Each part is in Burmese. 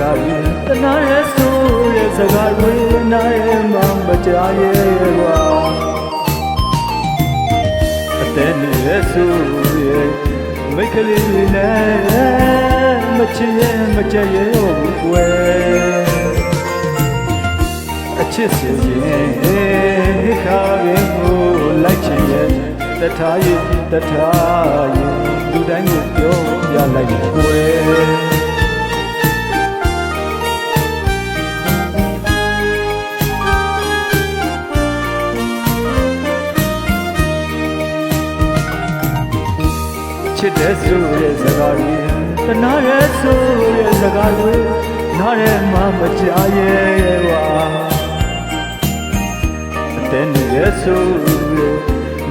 ကားကြီးတနာရဲ့ဆိုရဲ့စကားတွေနားရဲ့မှမကြားရဲ့ကွာအတဲ့နဲ့ဆိုရဲ့မိတ်ကလေးတွေနဲ့မချစ်ရဲ့မကြရဲ့ဘူးကွယ်အချစ်စီရင်ခါရင်ကိုလိုက်ချင်ရဲ့တထားရဲ့တထားရဲ့လူတိုင်းကိုပြောပြလိုက်ကွယ် ချစ်တဲ့ဆိုရဲ့စကားတွေတနာရဲ့ဆိုရဲ့စကားတွေနားရဲမှမကြားရဲ့ဝါအတဲ့နေရဲ့ဆိုရဲ့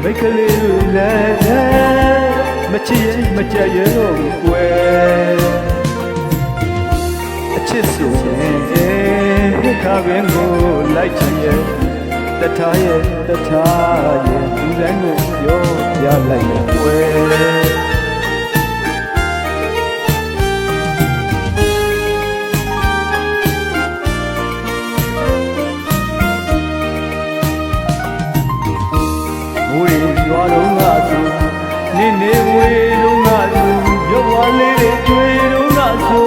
မိတ်ကလေးတွေလည်းမချစ်ရဲ့မကြရဲ့တော့ဘူးကွယ်အချစ်ဆိုရဲ့ခါပင်ကိုလိုက်ချင်ရဲ့တထားရဲ့တထားရဲ့ဒီလမ်းကိုပြောပြလိုက်ရဲ့ကွယ် ရီရွာတော့ငါသူနေနေဝေတော့ငါသူရုပ်ဝါလေးတွေတွေ့တော့ငါသူ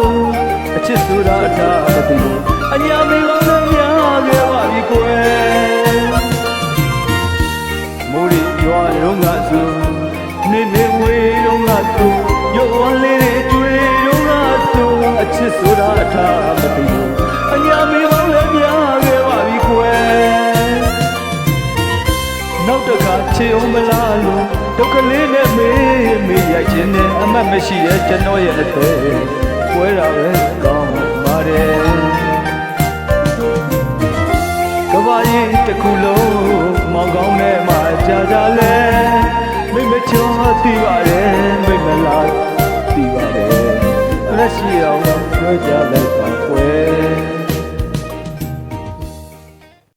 အချစ်ဆိုတာအတားမသိဘူးအညာမင်းကောင်းလည်းများခဲ့ပါပြီကွယ်မိုးရီရွာတော့ငါသူနေနေဝေတော့ငါသူ နောက်တခါချေအောင်မလားလို့ဒုက္ခလေးနဲ့မေးမေးရိုက်ခြင်းနဲ့အမတ်မရှိရဲ့ကျွန်တော်ရဲ့အသေးပွဲတာပဲကောင်းပါတယ်ကဘာရင်တစ်ခုလုံးမောင်ကောင်းနဲ့မှကြာကြာလဲမိမချောသိပါတယ်မိမလားသိပါတယ်လက်ရှိအောင်ဆွဲကြလိုက်ပါ